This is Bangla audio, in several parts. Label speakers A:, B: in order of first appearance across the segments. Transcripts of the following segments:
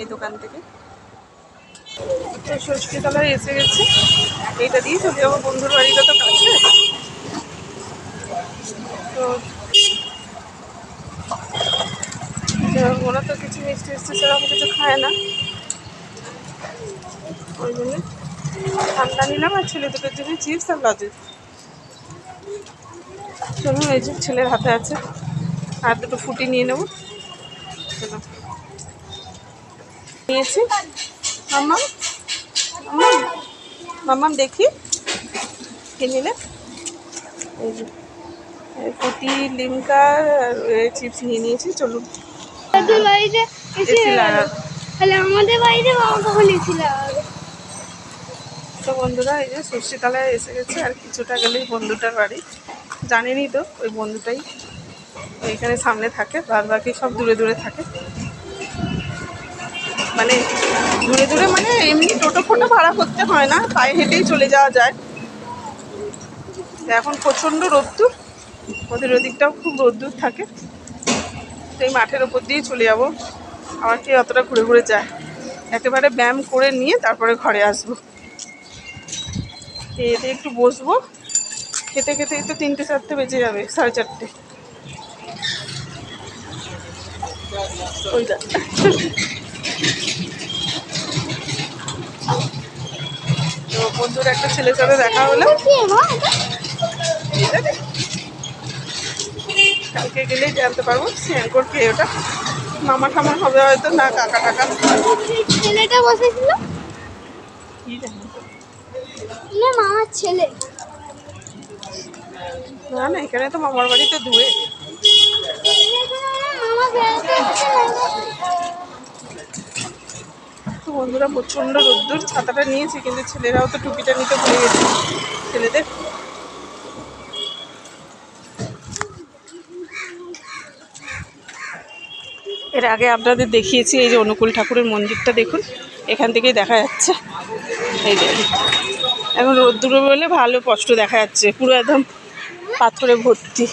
A: এই দোকান থেকে। তো ষষ্ঠীতলায় এসে গেছে। এইটা দিয়ে চলে যাব বন্ধুর বাড়িটা তো কাছে। তো তো ওরা তো কিছু মিষ্টি মিষ্টি সেরকম কিছু খায় না। ওই জন্য ঠান্ডা নিলাম আর ছেলে দুটোর জন্য চিপস আর লজেন্স চলুন, এই যে ছেলের হাতে আছে। আর দুটো ফুটি নিয়ে নেব। চলো। নিয়েছি মাম্মাম মাম্মাম দেখি। কি নিলে। এই যে এই লিমকা আর চিপস নিয়ে নিয়েছি চলুন।
B: আমাদের এসি
A: তো বন্ধুরা এই যে ষষ্ঠীতলায় এসে গেছে আর কিছুটা গেলেই বন্ধুটার বাড়ি। জানেনই তো ওই বন্ধুটাই এখানে সামনে থাকে বাদ বাকি সব দূরে দূরে থাকে। মানে দূরে দূরে মানে এমনি টোটো ফোটো ভাড়া করতে হয় না, পায়ে হেঁটেই চলে যাওয়া যায়। এখন প্রচণ্ড রোদ্দুর, ওদের ওদিকটাও খুব রোদ্দুর থাকে। সেই মাঠের ওপর দিয়ে চলে যাব। আবার কি অতটা ঘুরে ঘুরে যায়। একেবারে ব্যায়াম করে নিয়ে তারপরে ঘরে আসব। এতে একটু বসবো। খেতে খেতে তো তিনটে, চারটে বেজে যাবে, সাড়ে চারটে। ওইটা তো বন্ধুর একটা ছেলের সাথে দেখা হলো। কালকে গেলেই জানতে পারব শ্যাঙ্কর কে ওটা। মামা ঠামা হবে হয়তো না কাকা টাকা।
B: ছেলেটা বসেছিল? মামার ছেলে।
A: না না এখানে তো মামার বাড়িতে
B: মামা
A: তো বন্ধুরা প্রচণ্ড রোদ্দুর, ছাতাটা নিয়েছি কিন্তু ছেলেরাও তো টুপিটা নিতে ভুলে গেছে। ছেলেদের এর আগে আপনাদের দেখিয়েছি, এই যে অনুকূল ঠাকুরের মন্দিরটা দেখুন, এখান থেকেই দেখা যাচ্ছে। এই যে, এখন রোদ্দুরে বলে ভালো স্পষ্ট দেখা যাচ্ছে, পুরো একদম পাথরে ভর্তি,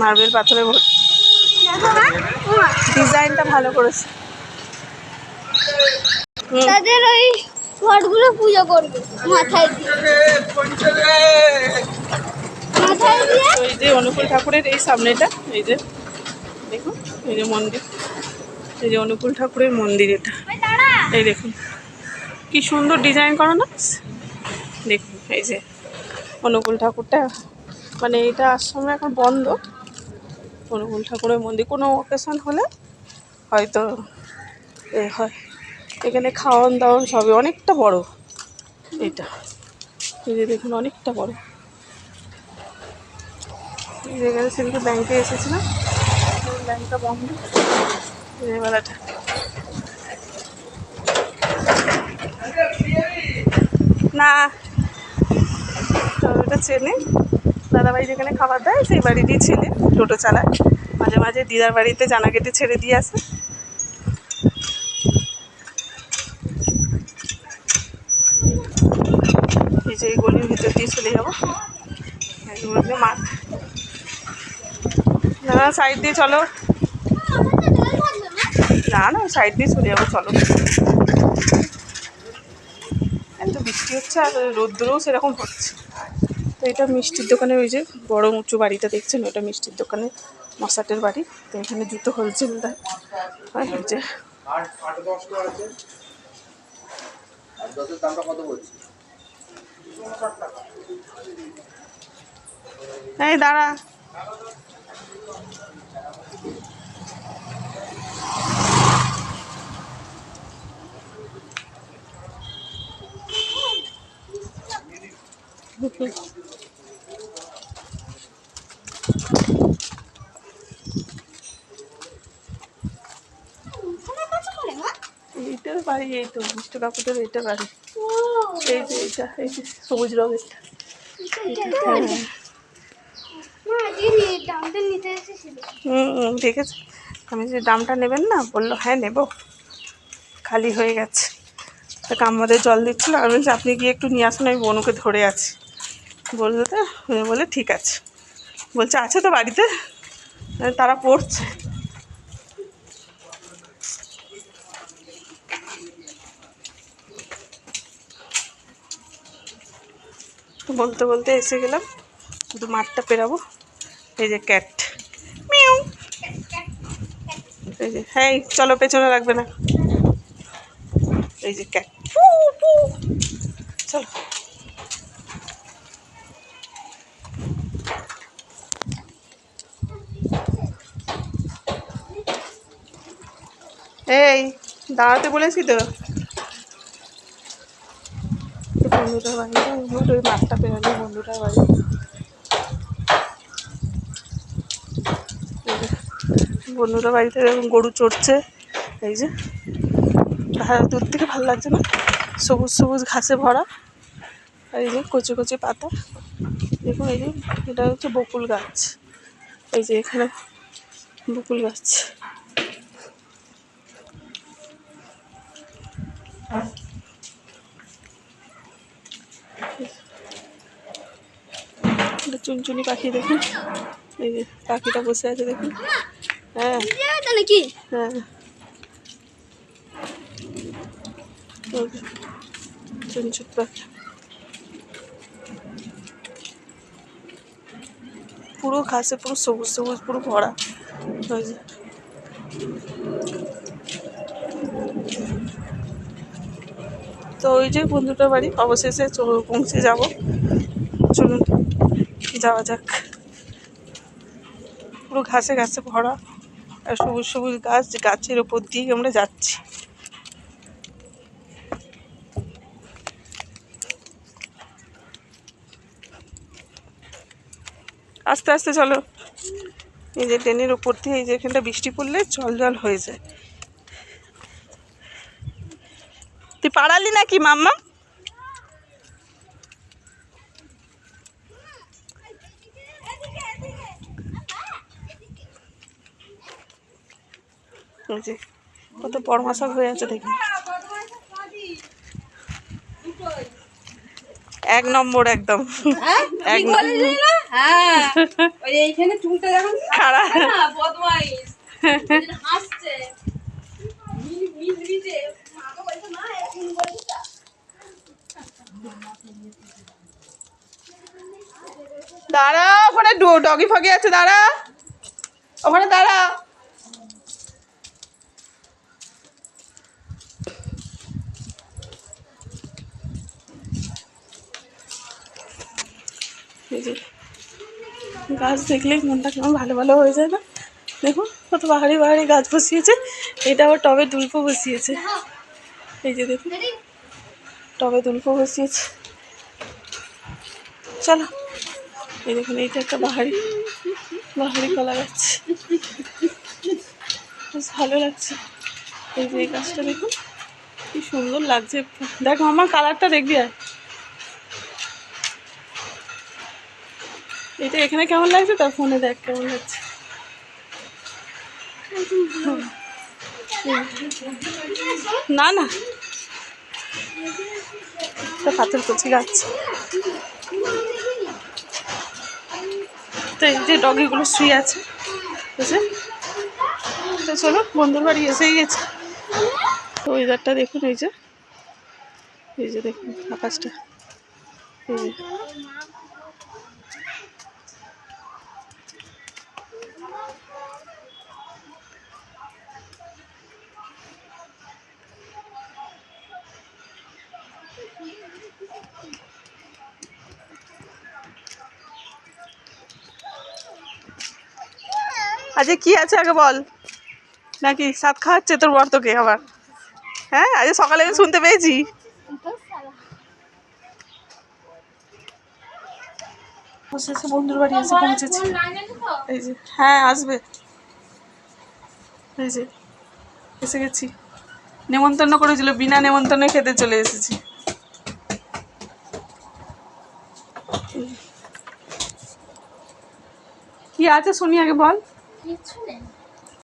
A: মার্বেল পাথরে ভর্তি। ডিজাইনটা ভালো করেছে।
B: তাদের ওই ঘটগুলো পুজো করবে মাথায় দিয়ে। মাথায় দিয়ে?
A: এই যে অনুকূল ঠাকুরের এই সামনেটা এই যে দেখুন এই যে মন্দির। এই যে অনুকূল ঠাকুরের মন্দির এটা। এই দেখুন কি সুন্দর ডিজাইন করা না? দেখুন এই যে অনুকূল ঠাকুরটা মানে এটা আশ্রমে এখন বন্ধ। অনুকূল ঠাকুরের মন্দির কোনো অকেশন হলে হয়তো এ হয়। এখানে খাওয়ান দাওয়ান সবই। অনেকটা বড়। এটা। এই যে দেখুন, অনেকটা বড়। এই সেদিকে ব্যাংকে এসেছিলাম। ব্যাংকটা বন্ধ। এই বেলাটা না। ওটা চেনে। দাদাভাই যেখানে খাবার দেয়, সেই বাড়িতেই ছেলে, টোটো চালায়। মাঝে মাঝে দিদার বাড়িতে জানা কেটে ছেড়ে দিয়ে আসে। যে এই গলির ভিতর দিয়ে চলে যাব। মাঠ না সাইড দিয়ে চলো। না না সাইড দিয়ে চলে যাব, চলো। এত বৃষ্টি হচ্ছে আর রোদ্দুরও সেরকম হচ্ছে। তো এটা মিষ্টির দোকানে, ওই যে বড় উঁচু বাড়িটা দেখছেন, ওটা মিষ্টির দোকানে মশাটের বাড়ি। তো এখানে জুতো হোলসেল দেয় হয় যে
C: দামটা কত বলছি
A: এই দাঁড়া। এইটার বাড়ি এই তো মিষ্টি কাকুটার এইটা বাড়ি। এই যে এই যে সবুজ রঙেরটা হুম হুম, দেখেছি? আমি যে দামটা নেবেন না বলল হ্যাঁ নেব। খালি হয়ে গেছে। তা আমাদের জল দিচ্ছিল আমি বলছি আপনি গিয়ে একটু নিয়ে আসুন আমি বনুকে ধরে আছি। বলল তো? বলে ঠিক আছে। বলছে আছে তো বাড়িতে? তারা পড়ছে। বলতে বলতে এসে গেলাম। শুধু মাঠটা পেরাবো। এই যে ক্যাট। মিউ। এই যে হ্যাঁ চলো, পেছনে লাগবে না। এই যে ক্যাট। চলো। এই, দাঁড়াতে বলেছি তো তো বন্ধুটার বাড়িতে ওই মাঠটা পেরালে বন্ধুটার বাড়ি। বন্ধুটার বাড়িতে এরকম গরু চড়ছে। এই যে দূর থেকে ভালো লাগছে না? সবুজ সবুজ ঘাসে ভরা। আর এই যে, কচি কচি পাতা। দেখুন এই যে, এটা হচ্ছে বকুল গাছ। এই যে, এখানে বকুল গাছ একটা চুনচুনি পাখি দেখুন। এই যে পাখিটা বসে আছে দেখুন। হ্যাঁ।
B: নাকি
A: হ্যাঁ চুনচুন পাখি। পুরো ঘাসে পুরো সবুজ সবুজ, পুরো ভরা। ওই যে। তো ওই যে বন্ধুটার বাড়ি, অবশেষে পৌঁছে যাব। চলুন, যাওয়া যাক। পুরো ঘাসে ঘাসে ভরা, আর সবুজ সবুজ গাছ গাছের ওপর দিয়ে আমরা যাচ্ছি। আস্তে আস্তে চলো। এই যে ট্রেনের ওপর দিয়ে এই যে এখানটা বৃষ্টি পড়লে জল জল হয়ে যায়। তুই পাড়ালি নাকি মাম্মা? কত মাসা হয়ে আছে দেখি। এক নম্বর একদম। এক
D: হ্যাঁ। যখন
A: খাড়া।
D: না বদমাইশ। হাসছে।
A: দাঁড়া, ওখানে ডগি ফগি আছে, দাঁড়া। ওখানে দাঁড়া। গাছ দেখলেই মনটা কেমন ভালো ভালো হয়ে যায় না? দেখুন কত বাহারি বাহারি গাছ বসিয়েছে। এটা আবার টবে দুল্প বসিয়েছে। এই যে দেখুন টবে দুল্প বসিয়েছে। চলো, এই দেখুন, এইটা একটা বাহারি বাহারি কলা গাছ। বেশ ভালো লাগছে। এই যে এই গাছটা দেখুন, কি সুন্দর লাগছে দেখো, আমার কালারটা দেখবি আর। এটা এখানে কেমন লাগছে? তার ফোনে দেখ কেমন লাগছে। না না। পাথর কচি গাছ। তো এই যে ডগিগুলো শুয়ে আছে বুঝলেন তো চলো, বন্ধুর বাড়ি এসেই গেছে। তো ওয়েদারটা দেখুন, এই যে। এই যে দেখুন, আকাশটা। এই যে। আজকে কি আছে আগে বল? নাকি সাত খাওয়াচ্ছে তোর বর তোকে আবার? হ্যাঁ আজকে সকালে আমি শুনতে পেয়েছি। অবশেষে বন্ধুর বাড়ি এসে পৌঁছেছি। এই যে হ্যাঁ আসবে। এই যে, এসে গেছি। নেমন্তন্ন করেছিল, বিনা নেমন্তন্ন খেতে চলে এসেছি। কি আছে, শুনি আগে বল।
B: কিছু নেই।